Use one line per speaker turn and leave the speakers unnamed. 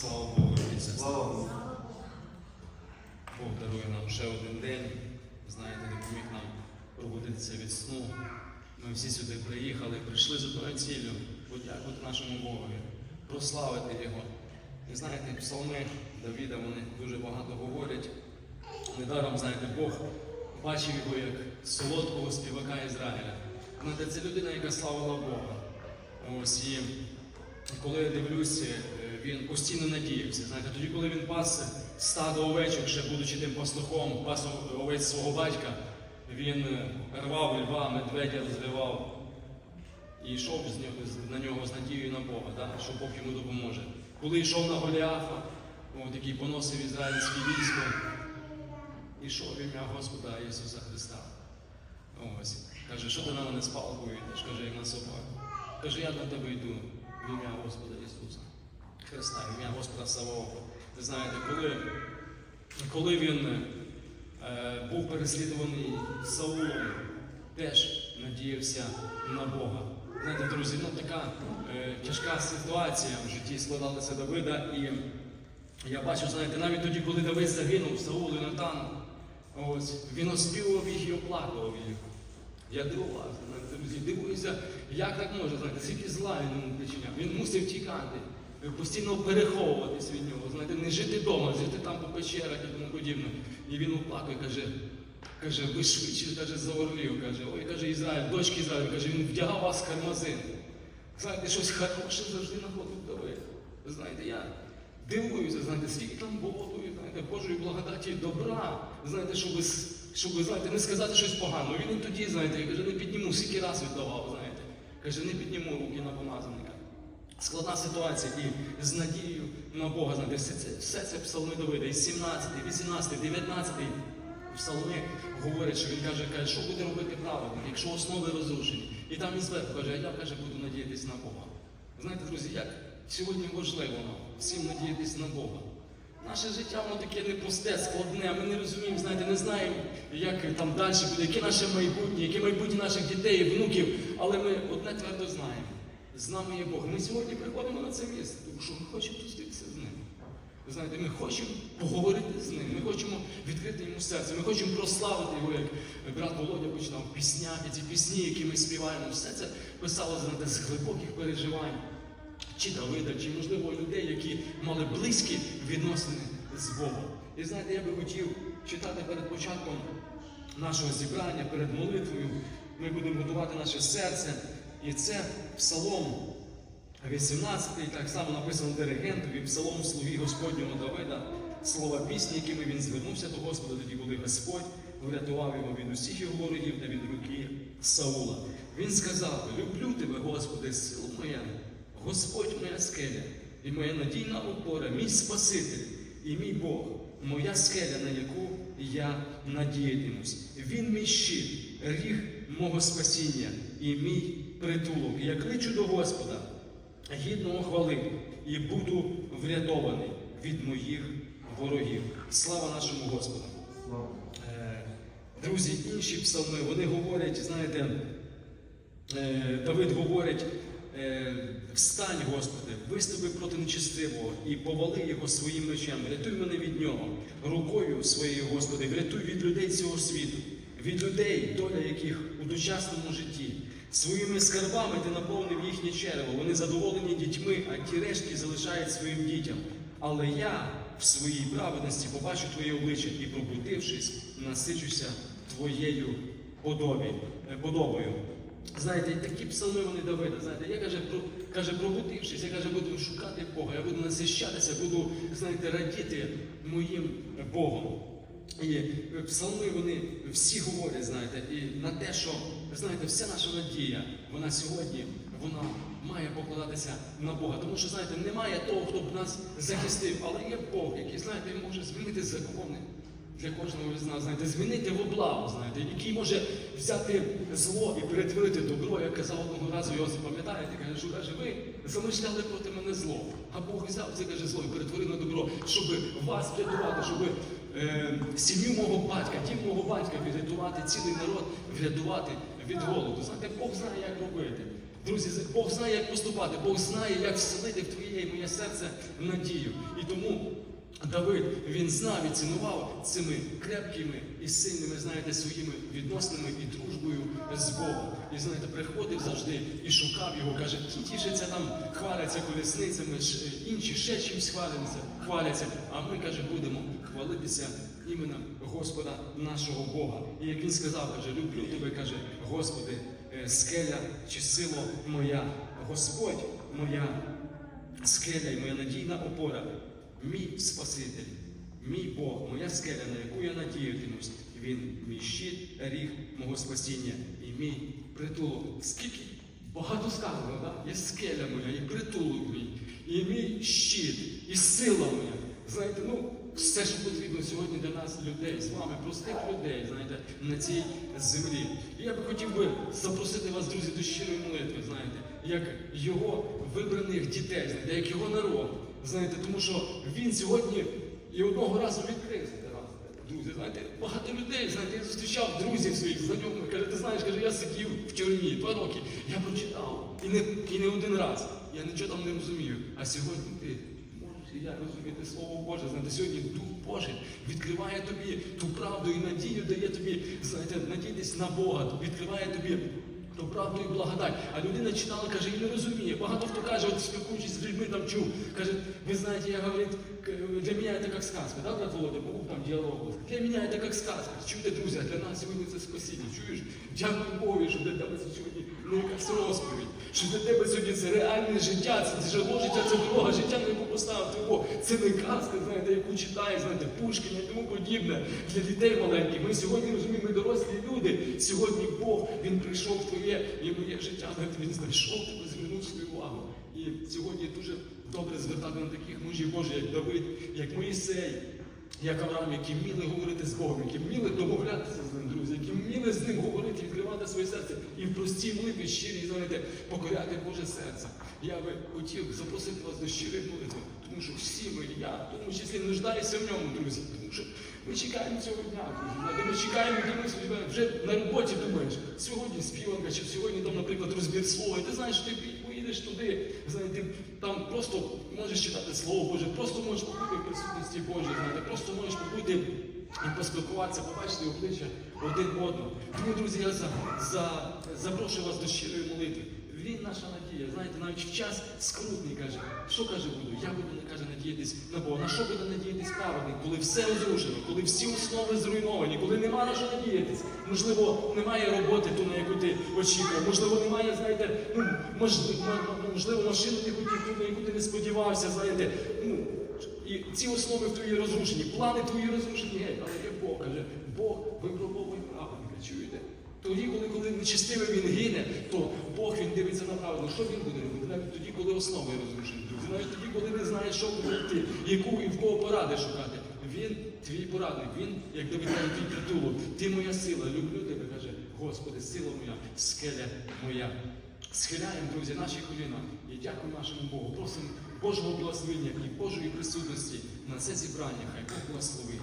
Слава Богу.
Слава Богу.
Бог дарує нам ще один день. Знаєте, допоміг нам пробудитися від сну. Ми всі сюди приїхали, прийшли з одною ціллю подякувати нашому Богові, прославити Його. І знаєте, псалми Давіда вони дуже багато говорять. Недаром, знаєте, Бог бачив його як солодкого співака Ізраїля. Знаєте, це людина, яка славила Бога. Ось і коли я дивлюся, він постійно надіявся. Знаєте, тоді, коли він пас стадо овечок, ще будучи тим пастухом, пас овець свого батька, він рвав льва, медведя розривав і йшов з нього, на нього з надією на Бога, да? що Бог йому допоможе. Коли йшов на Голіафа, от, який поносив ізраїльське військо, ішов в ім'я Господа Ісуса Христа. Ось. Каже, що ти на мене йдеш? Каже, як на собаку. Каже, я до тебе йду в ім'я Господа Ісуса. Христа, ім'я Господа Саваофа. Ви знаєте, коли, коли він е, був переслідуваний Саулом, теж надіявся на Бога. Знаєте, друзі, ну така е, тяжка ситуація в житті складалася Давида, і я бачу, знаєте, навіть тоді, коли Давид загинув, Саул і Натан, ось, він оспівував їх і оплакував їх. Я дивувався, друзі, дивуюся, як так може, знаєте, скільки зла він причиняв. Він мусив тікати, постійно переховуватись від нього, знаєте, не жити вдома, жити там по печерах і тому подібне. І він оплакує, каже, каже, ви швидше, каже, за орлів, каже, ой, каже, Ізраїль, дочки Ізраїль, каже, він вдягав вас кармазин. Знаєте, щось хороше завжди знаходив Давид. Ви знаєте, я дивуюся, знаєте, скільки там Богою, знаєте, Божої благодаті добра, знаєте, щоб, щоб знаєте, не сказати щось погано. Він і тоді, знаєте, каже, не підніму, скільки раз віддавав, знаєте. Каже, не підніму руки на помазаника. Складна ситуація і з надією на Бога, знаєте, все це, все це псалми Давида, і 17, 18, 19 псалми говорять, що він каже, каже, що буде робити праведник, якщо основи розрушені. І там і зверху каже, а я каже, буду надіятись на Бога. Знаєте, друзі, як сьогодні важливо нам всім надіятись на Бога. Наше життя воно таке непросте, складне. Ми не розуміємо, знаєте, не знаємо, як там далі буде, яке наше майбутнє, яке майбутнє наших дітей внуків. Але ми одне твердо знаємо. З нами є Бог. Ми сьогодні приходимо на це місце, тому що ми хочемо зустрітися з ним. Ви знаєте, ми хочемо поговорити з ним, ми хочемо відкрити йому серце, ми хочемо прославити його, як брат Володя починав пісняти, ці пісні, які ми співаємо, все це писало знаєте, з глибоких переживань чи Давида, чи, можливо, людей, які мали близькі відносини з Богом. І знаєте, я би хотів читати перед початком нашого зібрання, перед молитвою. Ми будемо готувати наше серце. І це псалом 18, так само написано диригентові, псалом слуги Господнього Давида, слова пісні, якими він звернувся до Господа, тоді, коли Господь врятував його від усіх його ворогів та від руки Саула. Він сказав: Люблю тебе, Господи, силу моя, Господь моя скеля, і моя надійна опора, мій Спаситель і мій Бог, моя скеля, на яку я надіятимусь. Він мій щит, ріг мого спасіння і мій притулок. Я кличу до Господа, гідного хвали, і буду врятований від моїх ворогів. Слава нашому Господу! Е, Друзі, інші псалми, вони говорять, знаєте, е, Давид говорить, е, встань, Господи, виступи проти нечестивого і повали його своїм мечем. Рятуй мене від нього, рукою своєю, Господи, врятуй від людей цього світу, від людей, доля яких у дочасному житті. Своїми скарбами ти наповнив їхнє черево. Вони задоволені дітьми, а ті рештки залишають своїм дітям. Але я в своїй праведності побачу Твоє обличчя і, пробудившись, насичуся Твоєю подобі, е, подобою. Знаєте, такі псалми вони Давида. Знаєте, я каже, про, каже, пробудившись, я каже, буду шукати Бога, я буду насищатися, буду, знаєте, радіти моїм Богом. І е, псалми вони всі говорять, знаєте, і на те, що знаєте, вся наша надія, вона сьогодні вона має покладатися на Бога. Тому що, знаєте, немає того, хто б нас захистив, але є Бог, який, знаєте, може змінити закони для кожного з нас, знаєте, змінити в облаву, знаєте, який може взяти зло і перетворити добро. Я казав одного разу, його запам'ятаєте, каже, що ви замишляли проти мене зло. А Бог взяв це каже зло і перетворив на добро, щоб вас врятувати, щоб сім'ю мого батька, дім мого батька врятувати, цілий народ врятувати від голоду. Знаєте, Бог знає, як робити. Друзі, Бог знає, як поступати, Бог знає, як вселити в твоє і моє серце надію. І тому Давид він знав і цінував цими крепкими і сильними, знаєте, своїми відносинами і дружбою з Богом. І знаєте, приходив завжди і шукав його, каже, ті тішаться там, хваляться колесницями, інші ще чимось хваляться, хваляться. А ми, каже, будемо хвалитися іменем Господа нашого Бога. І як він сказав, каже, люблю тебе, каже, Господи, е, скеля чи сила моя, Господь моя скеля і моя надійна опора, мій Спаситель, мій Бог, моя скеля, на яку я надіятимусь. Він мій щит, ріг мого спасіння і мій притулок. Скільки багато сказано, так? Є скеля моя, і притулок мій, і мій щит, і сила моя. Знаєте, ну все, що потрібно сьогодні для нас, людей, з вами, простих людей, знаєте, на цій землі. І я би хотів би запросити вас, друзі, до щирої молитви, знаєте, як його вибраних дітей, знаєте, як його народ. Знаєте, тому що він сьогодні і одного разу вас. Друзі, знаєте, багато людей, знаєте, я зустрічав друзів своїх знайомих, каже, ти знаєш, каже, я сидів в тюрмі два роки, я прочитав. І не, і не один раз. Я нічого там не розумію. А сьогодні ти можеш і я розуміти Слово Боже. Знаєте, сьогодні Дух Божий відкриває тобі ту правду і надію, дає тобі, знаєте, надіятись на Бога, відкриває тобі ту правду і благодать. А людина читала, каже, і не розуміє. Багато хто каже, от спілкуючись з людьми там чув, каже, ви знаєте, я говорю, для мене это как сказка, да, брат Володя, був там діалог. Для мене это как сказка. Чуєте, друзі, для нас сьогодні це спасіння. Чуєш? Дякую Богу, що для тебе сьогодні не якась розповідь. Що для тебе сьогодні це реальне життя, це джерело життя, це дорога життя, на яку поставив ти Бог. Це не казка, знаєте, яку читає, знаєте, Пушкіна і тому подібне. Для дітей маленьких. Ми сьогодні розуміємо, ми дорослі люди. Сьогодні Бог, Він прийшов в твоє і моє життя. Він знайшов тебе, звернув свою увагу. І сьогодні дуже добре звертати на таких мужів Божих, як Давид, як Моїсей, як Авраам, які вміли говорити з Богом, які вміли домовлятися з ним, друзі, які вміли з ним говорити, відкривати своє серце і в простій молитві щирі, знаєте, покоряти Боже серце. Я би хотів запросити вас до щирої молитви, тому що всі ми, я, в тому числі, нуждаюся в ньому, друзі, тому що ми чекаємо цього дня, друзі. Ми чекаємо, дивимося, вже на роботі думаєш, сьогодні співанка, чи сьогодні там, наприклад, розбір слова, і ти знаєш, що ти поїдеш туди, знаєте, там просто можеш читати Слово Боже, просто можеш побути в присутності Божій, знаєте, просто можеш побути і поспілкуватися, побачити обличчя один одного. Тому, друзі, я за, за, запрошую вас до щирої молитви. Він наша надія, знаєте, навіть в час скрутний каже, що каже буду? Я буду не каже надіятись на Бога. На що буде надіятись праведник, коли все розрушено, коли всі основи зруйновані, коли нема на що надіятись. Можливо, немає роботи ту, на яку ти очікував. Можливо, немає, знаєте, ну можливо, можливо, машину ти хотів, на яку ти не сподівався, знаєте. Ну, і ці основи в твої розрушені, плани твої розрушені, геть, але є Бог каже, Бог випробовує праведника, чуєте? Тоді, коли, коли нечестивий він гине, то Бог він дивиться на правду. Що він буде робити? Навіть тоді, коли основи розрушені. Навіть тоді, коли не знаєш, що йти, яку і в кого поради шукати. Він твій порадник, він, як Давид каже, твій притулок. Ти моя сила, люблю тебе, каже, Господи, сила моя, скеля моя. Схиляємо, друзі, наші коліна і дякую нашому Богу. Просимо Божого благословення і Божої присутності на це зібрання. Хай Бог благословить.